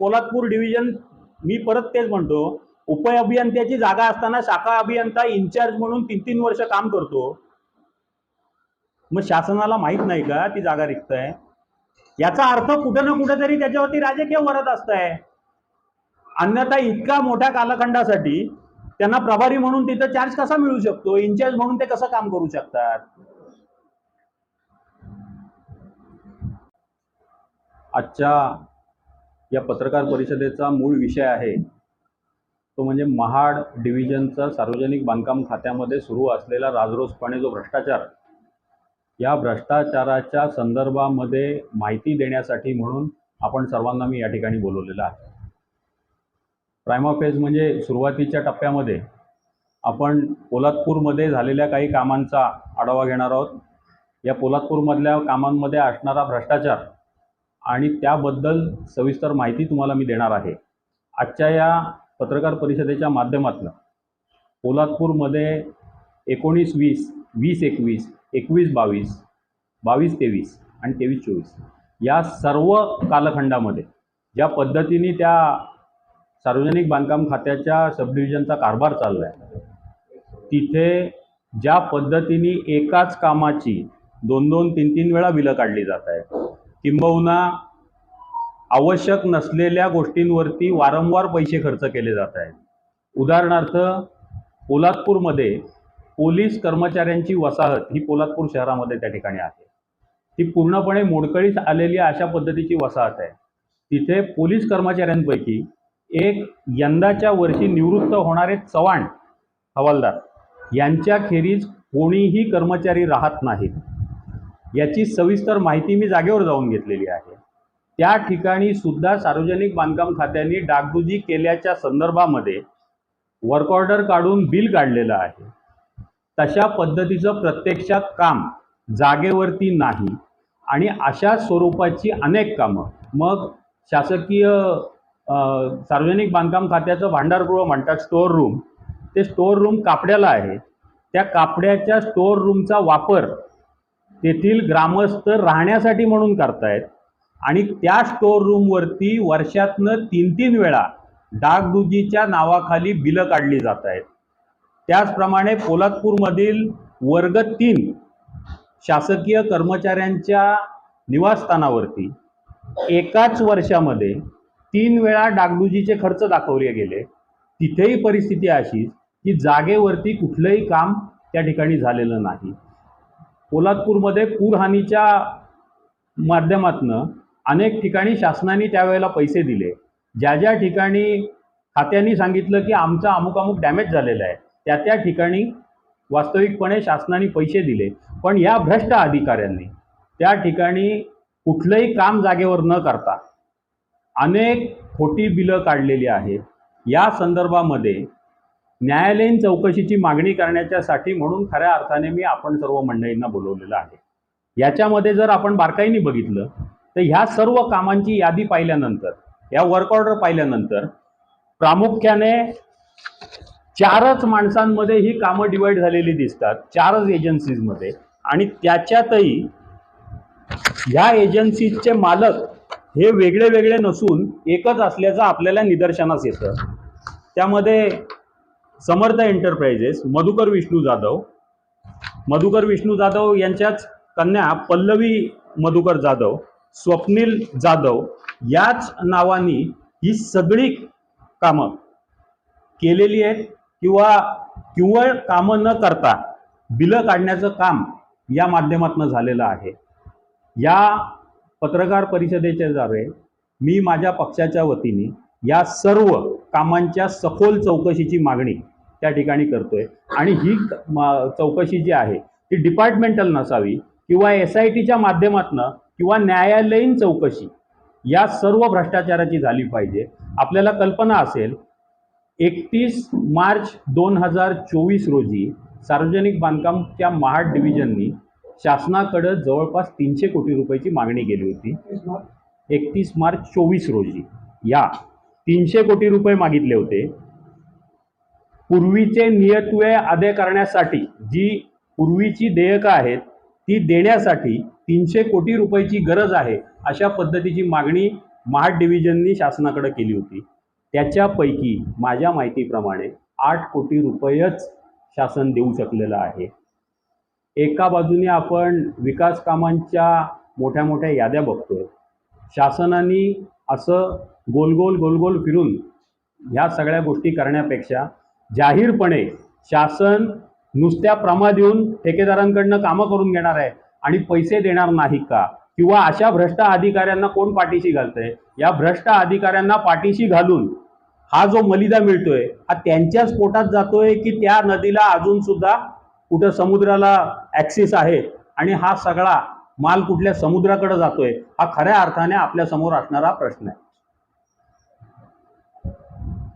Poladpur division मी परत तेच म्हणतो उप अभियंत्याची जागा असताना शाखा अभियंता इन्चार्ज म्हणून तीन तीन वर्ष काम करतो. मग शासनाला माहीत नाही का ती जागा रिक्त आहे? याचा अर्थ कुठं ना कुठेतरी त्याच्यावरती राजकीय वरत असत आहे अन्यथा इतका मोठ्या कालखंडासाठी त्यांना प्रभारी म्हणून तिथं चार्ज कसा मिळू शकतो? इन्चार्ज म्हणून ते कसं काम करू शकतात? आजच्या या पत्रकार परिषदेचा मूळ विषय आहे. तो म्हणजे महाड डिव्हिजनचा सार्वजनिक बांधकाम खात्यामध्ये सुरू असलेला राजरोसपणे जो भ्रष्टाचार या भ्रष्टाचाराच्या संदर्भामध्ये माहिती देण्यासाठी म्हणून आपण सर्वांना मी या ठिकाणी बोलवलेलं आहे. प्रायमा फेज म्हणजे सुरुवातीच्या टप्प्यामध्ये आपण पोलादपूरमध्ये झालेल्या काही कामांचा आढावा घेणार आहोत. या पोलादपूरमधल्या कामांमध्ये असणारा भ्रष्टाचार आणि त्याबद्दल सविस्तर माहिती तुम्हाला मी देणार आहे. आजच्या या पत्रकार परिषदेच्या माध्यमातून पोलादपूरमध्ये एकोणीस वीस वीस एकवीस एकवीस बावीस बावीस तेवीस आणि तेवीस चोवीस या सर्व कालखंडामध्ये ज्या पद्धतीने त्या सार्वजनिक बांधकाम खात्याच्या सबडिव्हिजनचा कारभार चालला आहे तिथे ज्या पद्धतीने एकाच कामाची दोन दोन तीन तीन वेळा बिलं काढली जात आहेत. किंबहुना आवश्यक नसलेल्या गोष्टींवरती वारंवार पैसे खर्च केले जात आहेत. उदाहरणार्थ पोलादपूरमध्ये पोलीस कर्मचाऱ्यांची वसाहत ही पोलादपूर शहरामध्ये त्या ठिकाणी आहे. ती पूर्णपणे मोडकळीस आलेली अशा पद्धतीची वसाहत आहे. तिथे पोलीस कर्मचाऱ्यांपैकी एक यंदाच्या वर्षी निवृत्त होणारे चव्हाण हवालदार यांच्याखेरीज कोणीही कर्मचारी राहत नाहीत. याची सविस्तर माहिती मी जागेवर जाऊन घेतलेली आहे. त्या ठिकाणी सुद्धा सार्वजनिक बांधकाम खात्याने डागडुजी केल्याच्या संदर्भामध्ये वर्क ऑर्डर काढून बिल काढलेलं आहे. तशा पद्धतीचं प्रत्यक्षात काम जागेवरती नाही आणि अशा स्वरूपाची अनेक कामं. मग शासकीय सार्वजनिक बांधकाम खात्याचं भांडारगृह म्हणतात स्टोअर रूम ते स्टोअर रूम कापड्याला आहे. त्या कापड्याच्या स्टोअर रूमचा वापर तेथील ग्रामस्थ राहण्यासाठी म्हणून करतायत. आणि त्या स्टोअर रूमवरती वर्षातनं तीन तीन वेळा डागडुजीच्या नावाखाली बिलं काढली जात आहेत त्याचप्रमाणे पोलादपूरमधील वर्ग तीन शासकीय कर्मचाऱ्यांच्या निवासस्थानावरती एकाच वर्षामध्ये तीन वेळा डागडुजीचे खर्च दाखवले गेले. तिथेही परिस्थिती अशी की जागेवरती कुठलंही काम त्या ठिकाणी झालेलं नाही. पोलादपूरमध्ये पूरहानीच्या माध्यमातनं अनेक ठिकाणी शासनाने त्यावेळेला पैसे दिले. ज्या ज्या ठिकाणी खात्यांनी सांगितलं की आमचा अमुक अमुक डॅमेज झालेला आहे त्या त्या ठिकाणी वास्तविकपणे शासनाने पैसे दिले. पण या भ्रष्ट अधिकाऱ्यांनी त्या ठिकाणी कुठलंही काम जागेवर न करता अनेक खोटी बिलं काढलेली आहेत. या संदर्भामध्ये न्यायालयीन चौकशीची मागणी करण्याच्यासाठी म्हणून खऱ्या अर्थाने मी आपण सर्व मंडळींना बोलवलेलं आहे. याच्यामध्ये जर आपण बारकाईने बघितलं तर ह्या सर्व कामांची यादी पाहिल्यानंतर या वर्क ऑर्डर पाहिल्यानंतर प्रामुख्याने चारच माणसांमध्ये ही कामं डिवाईड झालेली दिसतात चारच एजन्सीजमध्ये आणि त्याच्यातही ह्या एजन्सीजचे मालक हे वेगळे वेगळे नसून एकच असल्याचं आपल्याला निदर्शनास येतं. त्यामध्ये समर्थ एंटरप्राइजेस मधुकर विष्णू जाधव. मधुकर विष्णू जाधव यांच्याच कन्या पल्लवी मधुकर जाधव स्वप्नील जाधव याच नावानी ही सगळी कामं केलेली आहेत किंवा किंवा कामं न करता बिलं काढण्याचं काम या माध्यमातून झालेलं आहे. या पत्रकार परिषदेच्या द्वारे मी माझ्या पक्षाच्या वतीने या सर्व कामांच्या सखोल चौकशीची मागणी त्या ठिकाणी करतोय. आणि ही चौकशी जी आहे ती डिपार्टमेंटल नसावी किंवा एस आय टीच्या माध्यमातनं किंवा न्यायालयीन चौकशी या सर्व भ्रष्टाचाराची झाली पाहिजे. आपल्याला कल्पना असेल एकतीस मार्च दोन हजार चोवीस रोजी सार्वजनिक बांधकामच्या महाड डिव्हिजननी शासनाकडं जवळपास तीनशे कोटी रुपयाची मागणी केली होती. एकतीस मार्च चोवीस रोजी या तीनशे कोटी रुपये मागितले होते. पूर्वीचे नियतव्यय अदे करण्यासाठी जी पूर्वीची देयकं आहेत ती देण्यासाठी तीनशे कोटी रुपयाची गरज आहे अशा पद्धतीची मागणी महाड डिव्हिजननी शासनाकडे केली होती. त्याच्यापैकी माझ्या माहितीप्रमाणे आठ कोटी रुपयच शासन देऊ शकलेलं आहे. एका बाजूने आपण विकास कामांच्या मोठ्या मोठ्या याद्या बघतोय. शासनाने असं गोलगोल गोलगोल फिरून ह्या सगळ्या गोष्टी करण्यापेक्षा जाहीरपणे शासन नुसत्या प्रमा देऊन ठेकेदारांकडनं कामं करून घेणार आहे आणि पैसे देणार नाही का? किंवा अशा भ्रष्ट अधिकाऱ्यांना कोण पाठीशी घालतंय? या भ्रष्ट अधिकाऱ्यांना पाठीशी घालून हा जो मलिदा मिळतोय हा त्यांच्याच पोटात जातोय की त्या नदीला अजून सुद्धा कुठं समुद्राला ॲक्सेस आहे? आणि हा सगळा माल कुठल्या समुद्राकडे जातोय? हा खऱ्या अर्थाने आपल्यासमोर असणारा प्रश्न आहे.